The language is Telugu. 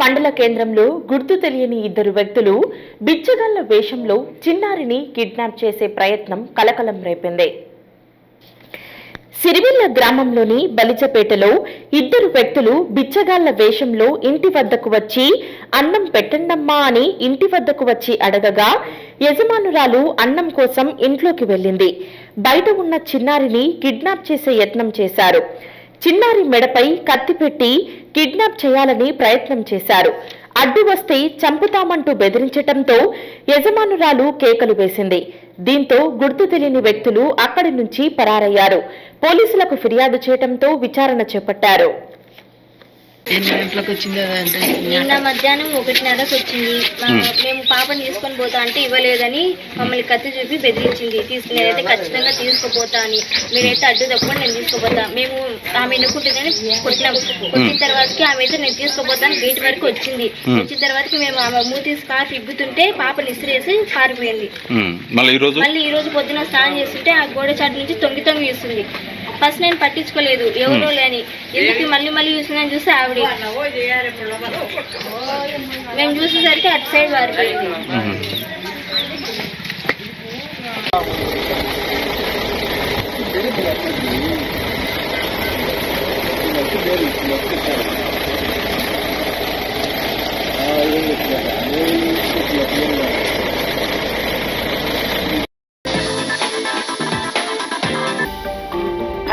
మండల కేంద్రంలో గుర్తు తెలియని ఇద్దరు వ్యక్తులు బిచ్చగల్ల వేషంలో చిన్నారిని కిడ్నాప్ చేసే ప్రయత్నం కలకలం రేపింది. సిరివిల్ల గ్రామంలోని బలిజపేటలో ఇద్దరు వ్యక్తులు బిచ్చగాళ్ళ వేషంలో ఇంటి వద్దకు వచ్చి అన్నం పెట్టండమ్మా అని ఇంటి వద్దకు వచ్చి అడగగా యజమానురాలు అన్నం కోసం ఇంట్లోకి వెళ్ళింది. బయట ఉన్న చిన్నారిని కిడ్నాప్ చేసే యత్నం చేశారు. చిన్నారి మెడపై కత్తి పెట్టి కిడ్నాప్ చేయాలని ప్రయత్నం చేశారు. అడ్డు వస్తే చంపుతామంటూ బెదిరించటంతో యజమానురాలు కేకలు వేసింది. దీంతో గుర్తు తెలియని వ్యక్తులు అక్కడి నుంచి పరారయ్యారు. పోలీసులకు ఫిర్యాదు చేయటంతో విచారణ చేపట్టారు ఎన్ని గంటలకు వచ్చింది అంటే నిన్న మధ్యాహ్నం ఒకటిన్నరకు వచ్చింది. మేము పాపని తీసుకొని పోతా అంటే ఇవ్వలేదని మమ్మల్ని కత్తి చూపి బెదిరించింది. తీసుకు నేనైతే ఖచ్చితంగా తీసుకుపోతా అని. మీరైతే అడ్డు తప్పకుండా నేను తీసుకుపోతా. మేము ఆమె ఎన్నుకుంటుందని కొట్టినాం. కొట్టిన తర్వాతకి ఆమె అయితే నేను తీసుకుపోతాను గేట్ వరకు వచ్చింది. వచ్చిన తర్వాత మేము ఆమె మూతి స్కార్ఫ్ ఇబ్బుతుంటే పాపని ఇసిరేసి పారిపోయింది. మళ్ళీ ఈ రోజు? పొద్దున స్నానం చేస్తుంటే ఆ గోడ చాటు నుంచి తొంగి తొంగి చూస్తుంది ఫస్ట్ నేను పట్టించుకోలేదు. ఎవరో లేని. ఎందుకు మళ్ళీ మళ్ళీ చూసిందని చూసి ఆవిడ మేము చూసేసరికి అటు సైడ్ పారిపోయింది you. Mm-hmm.